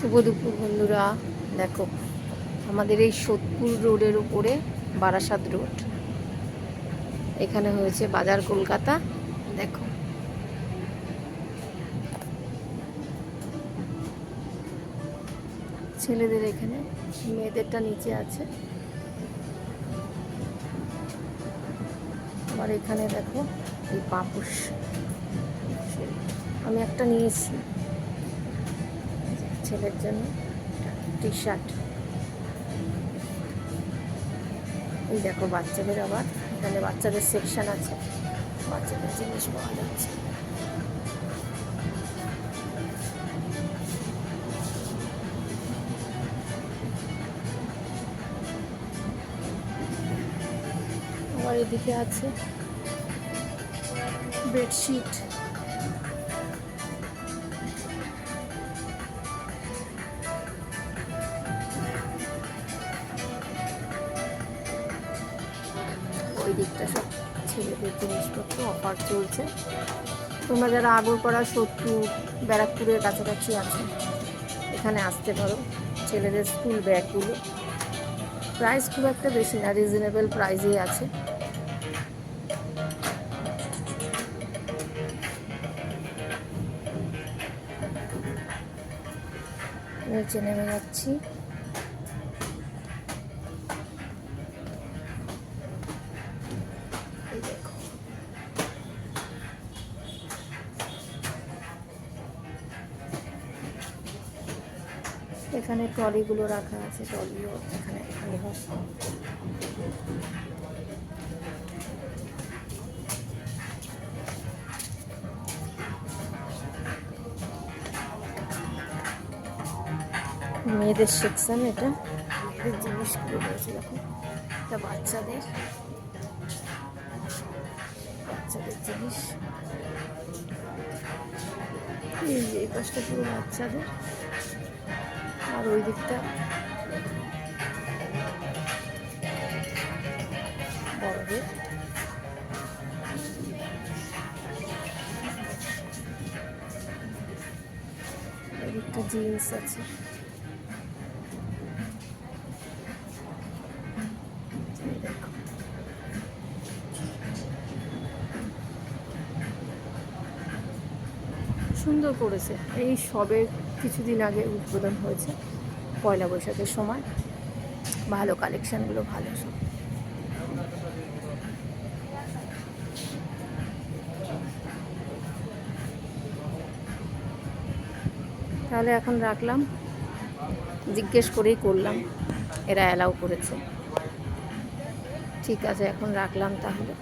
শুভ দুপুর বন্ধুরা। দেখো, আমাদের এই সোদপুর রোডের উপরে বারাসাত রোড। এখানে হয়েছে বাজার কলকাতা। দেখো। ছেলেদের এখানে, মেয়েদেরটা নিচে আছে। আবার এখানে দেখো, এই পাপুস আমি একটা নিয়েছি। ছেলের জন্য টি শার্ট এই দেখো বাচ্চাদের আবার, এখানে বাচ্চাদের সেকশন আছে। বাচ্চাদের জিনিস পাওয়া যাচ্ছে। আবার এদিকে আছে বেডশিট দিকটা সব ছেলেদের জিনিসপত্র অফার চলছে। তোমরা যারা আগরপাড়া, সত্তর, ব্যারাকপুরের কাছাকাছি আছে, এখানে আসতে পারো। ছেলেদের স্কুল ব্যাগগুলো প্রাইস খুব একটা বেশি না রিজনেবল প্রাইসেই আছে। নিচে নেমে যাচ্ছি। এখানে ট্রলিগুলো রাখা আছে, ট্রলিও এখানে খালি হয়। মেয়েদের সেকশন এটা। মেয়েদের জিনিসগুলো রয়েছে দেখো। এটা বাচ্চাদের। বাচ্চাদের জিনিস। এই পাশটা পুরো বাচ্চাদের। আর ওই দিকটা। বড়দের। ওই দিকটা জিন্স আছে। সুন্দর করেছে। এই সবে কিছুদিন আগে উদ্বোধন হয়েছে পয়লা বৈশাখের সময়। ভালো কালেকশানগুলো, ভালো সব। তাহলে এখন রাখলাম। জিজ্ঞেস করেই করলাম, এরা অ্যালাউ করেছে। ঠিক আছে, এখন রাখলাম তাহলে।